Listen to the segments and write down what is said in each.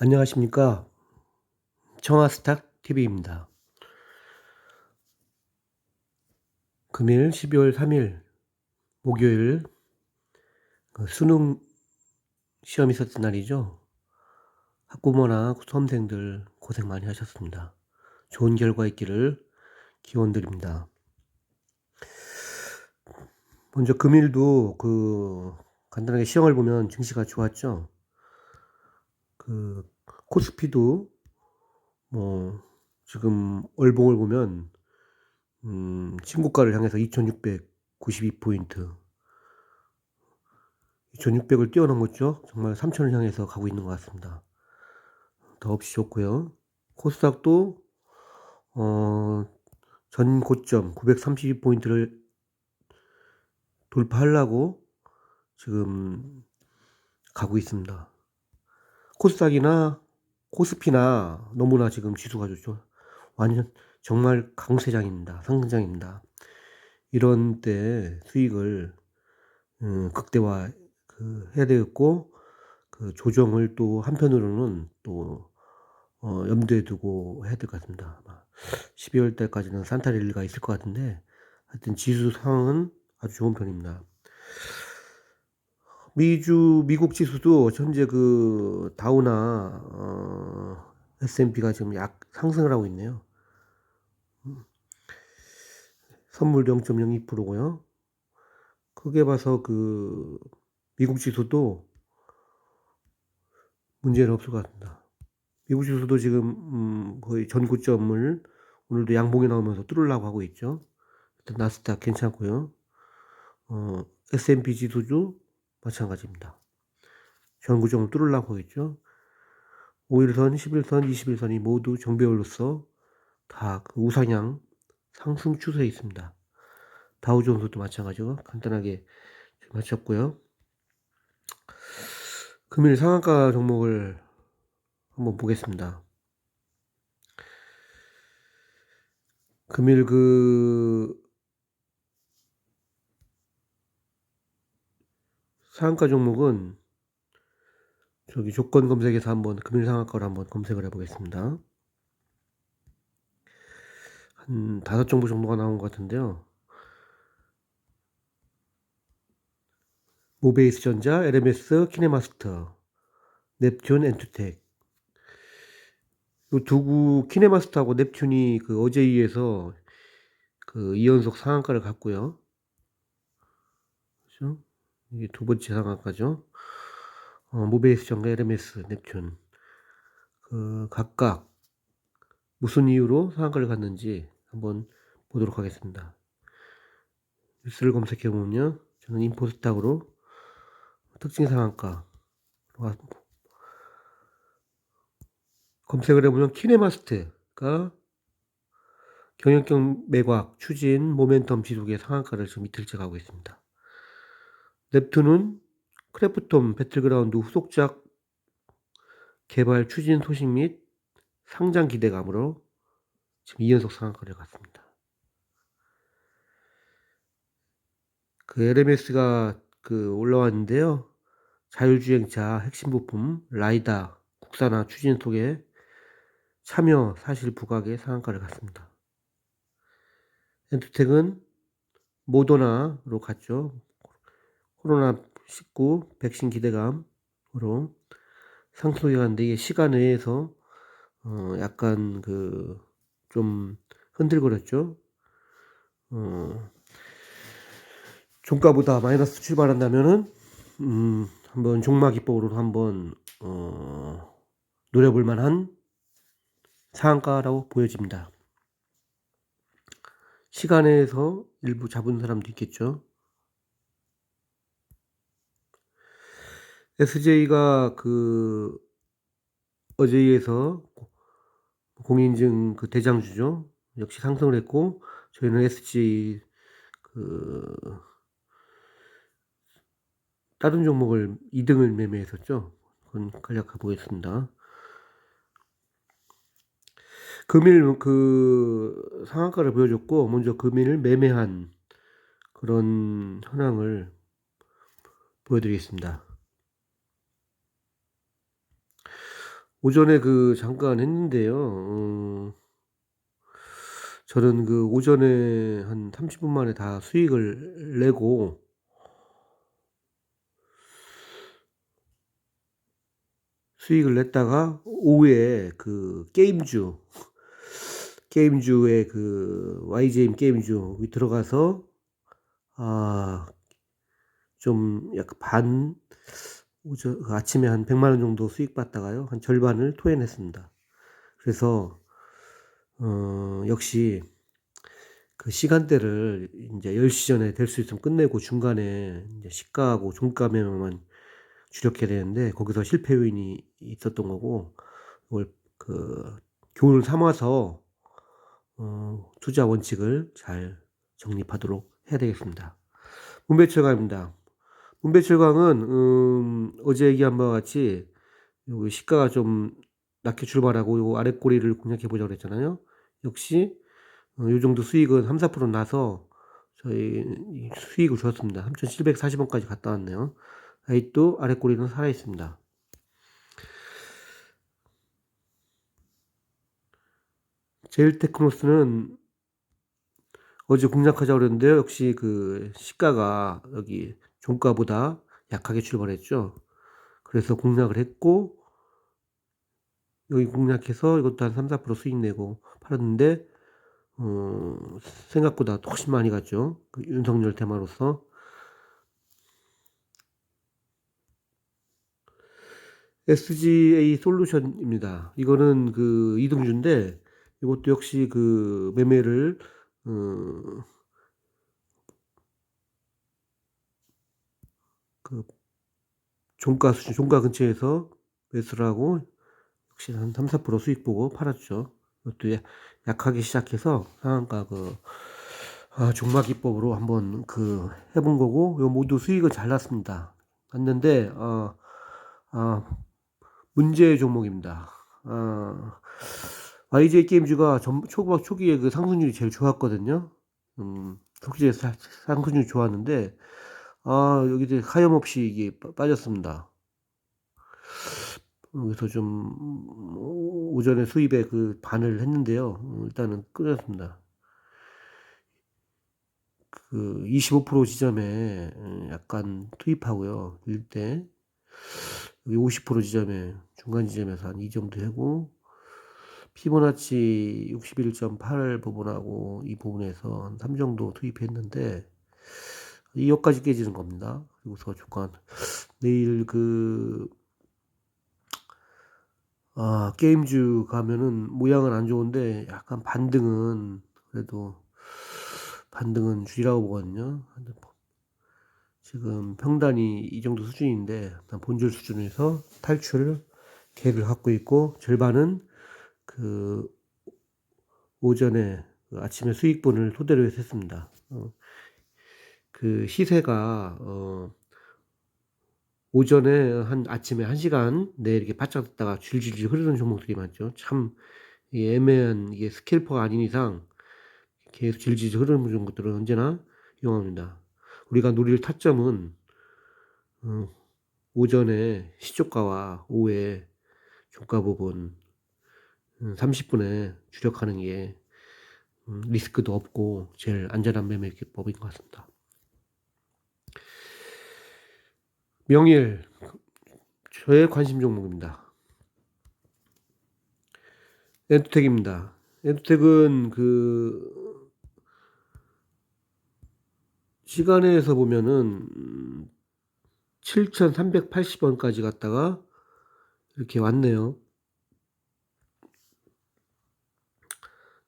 안녕하십니까. 청아스탁 TV입니다. 금일 12월 3일 목요일 그 수능 시험 있었던 날이죠. 학부모나 수험생들 고생 많이 하셨습니다. 좋은 결과 있기를 기원 드립니다. 먼저 금일도 그 간단하게 시험을 보면 증시가 좋았죠. 그 코스피도 뭐 지금 월봉을 보면 음 신고가를 향해서 2692포인트 2600을 뛰어넘었죠. 정말 3000을 향해서 가고 있는 것 같습니다. 더없이 좋고요. 코스닥도 어, 전 고점 932포인트를 돌파하려고 지금 가고 있습니다. 코스닥이나 코스피나 너무나 지금 지수가 좋죠. 완전 정말 강세장입니다. 상승장입니다. 이런 때 수익을 음, 극대화 그 해야 되겠고 그 조정을 또 한편으로는 또 어, 염두에 두고 해야 될 것 같습니다. 아마 12월 달까지는 산타릴리가 있을 것 같은데 하여튼 지수 상황은 아주 좋은 편입니다. 미주 미국 지수도 현재 그 다우나 어, S&P가 지금 약 상승을 하고 있네요. 음. 선물 0.02%고요. 크게 봐서 그 미국 지수도 문제는 없을 것 같습니다. 미국 지수도 지금 음 거의 전고점을 오늘도 양봉이 나오면서 뚫으려고 하고 있죠. 일단 나스닥 괜찮고요. 어, S&P 지수도 마찬가지입니다. 전구점을 뚫으려고 하고 있죠. 5일선, 11선, 21선이 모두 정배열로서 다그 우상향 상승 추세에 있습니다. 다우존스도 마찬가지고 간단하게 마쳤고요. 금일 상한가 종목을 한번 보겠습니다. 금일 그 상한가 종목은 저기 조건 검색에서 한번 금일 상한가로 한번 검색을 해보겠습니다. 한 다섯 정보 정도가 나온 것 같은데요. 모베이스 전자, LMS, 키네마스터, 넵튠, 엔투텍. 이 두구 키네마스터하고 넵튠이 그 어제 이에서 그 2연속 상한가를 갔고요. 그죠? 이게 두 번째 상한가죠. 어, 모베이스 전자, LMS, 넵튠. 그 각각 무슨 이유로 상한가를 갔는지 한번 보도록 하겠습니다. 뉴스를 검색해 보면요. 저는 인포스탁으로 특징 상한가 검색을 해보면 키네마스트가 경영경 매각, 추진, 모멘텀 지속의 상한가를 지금 이틀째 가고 있습니다. 넵툰은 크래프톤 배틀그라운드 후속작 개발 추진 소식 및 상장 기대감으로 지금 2연속 상한가를 갔습니다. 그 LMS가 그 올라왔는데요. 자율주행차 핵심 부품 라이다 국산화 추진 속에 참여 사실 부각의 상한가를 갔습니다. 엔투텍은 모더나로 갔죠. 코로나19 백신 기대감으로 상승이 갔는데 이게 시간 외에서 어 약간 그 좀 흔들거렸죠. 어 종가보다 마이너스 출발한다면은 음 한번 종마 기법으로 한번 어 노려볼 만한 상한가라고 보여집니다. 시간에서 일부 잡은 사람도 있겠죠. SJ가 그 어제에서 공인증 그 대장주죠. 역시 상승을 했고 저희는 SJ 그 다른 종목을 2등을 매매했었죠. 그건 간략하게 보겠습니다. 금일 그 상한가를 보여줬고 먼저 금일 매매한 그런 현황을 보여드리겠습니다. 오전에 그 잠깐 했는데요. 어 저는 그 오전에 한 30분 만에 다 수익을 내고 수익을 냈다가 오후에 그 게임주 게임주의 그 YGM 게임주 들어가서 아 좀 약간 반 오전 그 아침에 한 1 0 0원 정도 수익 봤다가요. 한 절반을 토해냈습니다. 그래서 어 역시 그 시간대를 인제 10시 전에 될 수 있으면 끝내고 중간에 인제 시가하고 종가에만 주력해야 되는데 거기서 실패 요인이 있었던 거고 그걸 그 교훈을 삼아서 어 투자 원칙을 잘 정립하도록 해야 되겠습니다. 문배철강입니다. 문배철강은 음 어제 얘기한 바와 같이 요 시가가 좀 낮게 출발하고 요 아래 꼬리를 공략해 보자고 그랬잖아요. 역시 어 요 정도 수익은 3-4% 나서 저희 이 수익을 주었습니다. 3,740 원까지 갔다 왔네요. 아직도 아래 꼬리는 살아 있습니다. 제일테크노스는 어제 공략하자고 그랬는데요. 역시 그 시가가 여기 종가보다 약하게 출발했죠. 그래서 공략을 했고 여기 공략해서 이것도 한 3-4% 수익 내고 팔았는데 어 생각보다 훨씬 많이 갔죠. 그 윤석열 테마로서. SGA 솔루션입니다. 이거는 그 이등주인데 이것도 역시 그 매매를 어 그 종가 수준 종가 근처에서 매수를 하고 역시 한 3-4% 수익 보고 팔았죠. 이것도 야 약하게 시작해서 상한가 그 아 종마 기법으로 한번 그 해본 거고 요 모두 수익은 잘 났습니다. 났는데 어아 문제의 종목입니다. 아 YJ 게임즈가 전 초반 초기에 그 상승률이 제일 좋았거든요. 음 초기에 사 상승률이 좋았는데 아 여기 하염없이 이게 빠 빠졌습니다. 그래서 좀오 오전에 수입에 그 반을 했는데요. 어 일단은 끊었습니다. 그 25% 지점에 예 약간 투입하고요. 일대 여기 50% 지점에 중간 지점에서 한 이 정도 하고 피보나치 61.8 부분하고 이 부분에서 한 3 정도 투입했는데 이 여기까지 깨지는 겁니다. 그리고서 주가 내일 그 아 게임주 가면은 모양은 안 좋은데 약간 반등은 그래도 반등은 주리라고 보거든요. 뭐 지금 평단이 이 정도 수준인데 본질 수준에서 탈출 계획을 갖고 있고 절반은 그 오전에 그 아침에 수익분을 토대로 해서 했습니다. 어 그 시세가 어 오전에 한 아침에 1 시간 내에 이렇게 바짝 떴다가 질질질 흐르는 종목들이 많죠. 참이 애매한 이게 스캘퍼가 아닌 이상 계속 질질 흐르는 종목들은 언제나 위험합니다. 우리가 노릴 타점은 어 오전에 시초가와 오후에 종가 부분 음30 분에 주력하는 게음 리스크도 없고 제일 안전한 매매 기법인 것 같습니다. 명일 저의 관심 종목입니다. 엔투텍입니다. 엔투텍은 그 시간에서 보면은 7,380 원까지 갔다가 이렇게 왔네요.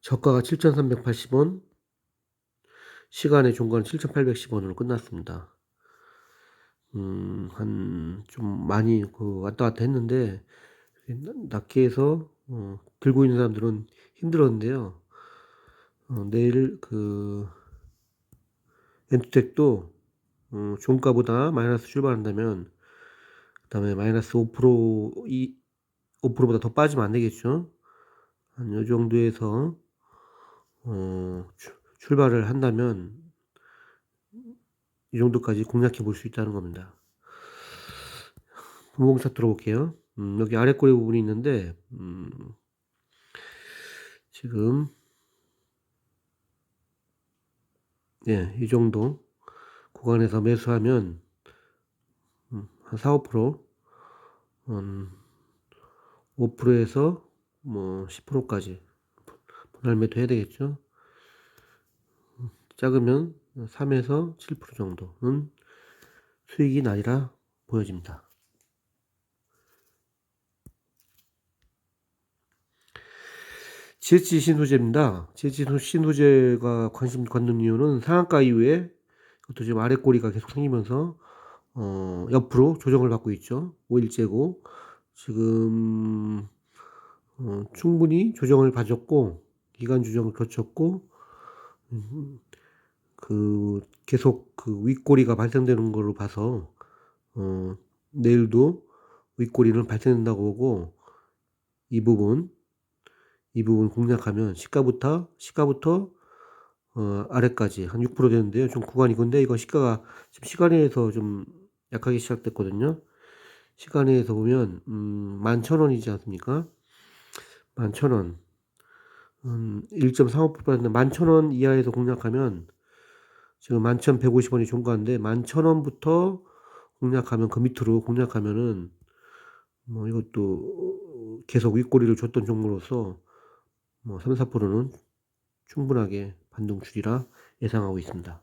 저가가 7,380 원, 시간의 종가는 7,810 원으로 끝났습니다. 음, 한, 좀 많이 그 왔다 갔다 했는데, 해서, 어, 들고 있는 사람들은 힘들었는데요. 어, 내일 그, 엔투텍도, 어, 종가보다 마이너스 출발한다면, 그 다음에 마이너스 5%, 이, 5%보다 더 빠지면 안 되겠죠. 한 요 정도에서, 어, 출발을 한다면, 이 정도까지 공략해 볼 수 있다는 겁니다. 분봉 차트로 볼게요. 음, 여기 아래 꼬리 부분이 있는데 음, 지금 예, 이 정도 구간에서 매수하면 음, 한 4, 5% 음, 5%에서 뭐 10%까지 분할 매도 해야 되겠죠. 음, 작으면 3에서 7% 정도는 수익이 나리라 보여집니다. GH 신소재입니다. GH 신소재가 관심 갖는 이유는 상한가 이후에 그것도 지금 아래 꼬리가 계속 생기면서 어, 옆으로 조정을 받고 있죠. 5일째고 지금 어, 충분히 조정을 봐줬고 기간 조정을 거쳤고 음, 그 계속 그 윗꼬리가 발생되는 걸로 봐서 어, 내일도 윗꼬리는 발생된다고 보고 이 부분 이 부분 공략하면 시가부터 시가부터 어, 아래까지 한 6% 되는데요. 좀 구간이 근데 이거 시가가 지금 시간에서 좀 약하게 시작됐거든요. 시간에서 보면 음, 11,000원이지 않습니까? 11,000원. 음, 1.35%인데 11,000원 이하에서 공략하면 지금 11,150원이 종가인데 11,000원부터 공략하면 그 밑으로 공략하면은 뭐 이것도 계속 윗꼬리를 줬던 종목으로서 뭐 3, 4%는 충분하게 반등 줄이라 예상하고 있습니다.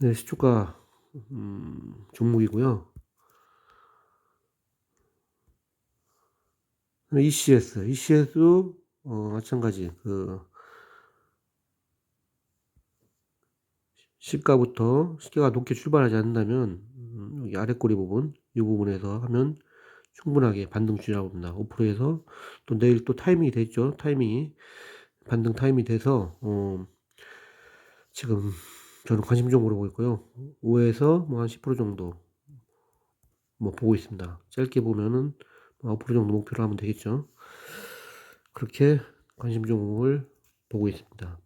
네, 시초가 음, 종목이고요. ECS, ECS도 어, 마찬가지 그 시가부터 시가가 높게 출발하지 않는다면 음, 여기 아래 꼬리 부분 이 부분에서 하면 충분하게 반등 줄이라고 봅니다. 5%에서 또 내일 또 타이밍이 됐죠. 타이밍이 반등 타이밍이 돼서 어, 지금 저는 관심 종목으로 보고 있고요. 5에서 뭐 한 10% 정도 뭐 보고 있습니다. 짧게 보면은 5% 정도 목표로 하면 되겠죠. 그렇게 관심 종목을 보고 있습니다.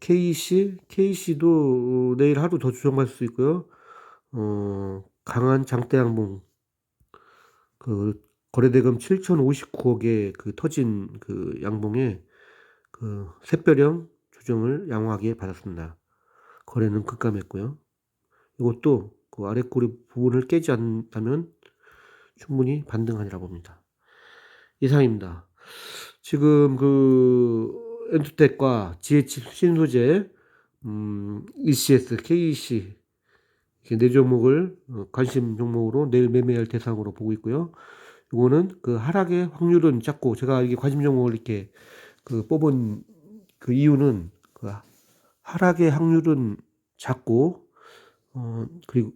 KC, KC도 내일 하루 더 조정할 수 있고요. 어, 강한 장대 양봉, 그 거래대금 7,059억에 그 터진 그 양봉에 그 샛별형 조정을 양호하게 받았습니다. 거래는 급감했고요. 이것도 그 아래 꼬리 부분을 깨지 않다면 충분히 반등하리라 봅니다. 이상입니다. 지금 그 엔투텍과 GH 신소재, 음, ECS, KEC 이렇게 네 종목을 어, 관심 종목으로 내일 매매할 대상으로 보고 있고요. 이거는 그 하락의 확률은 작고 제가 이게 관심 종목을 이렇게 그 뽑은 그 이유는 그 하락의 확률은 작고 어 그리고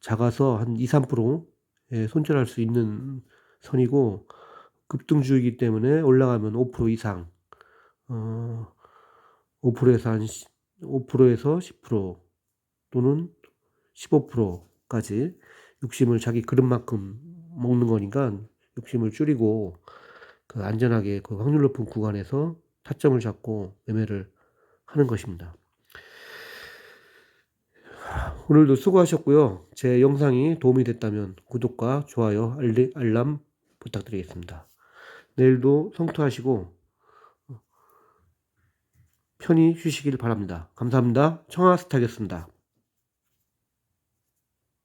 작아서 한 2, 3%에 손절할 수 있는 선이고 급등주이기 때문에 올라가면 5% 이상 어 5%에서 한 5%에서 10% 또는 15%까지 욕심을 자기 그릇만큼 먹는 거니까 욕심을 줄이고 그 안전하게 그 확률 높은 구간에서 타점을 잡고 매매를 하는 것입니다. 오늘도 수고하셨고요. 제 영상이 도움이 됐다면 구독과 좋아요, 알람 부탁드리겠습니다. 내일도 성투하시고 편히 쉬시길 바랍니다. 감사합니다. 청아스타였습니다.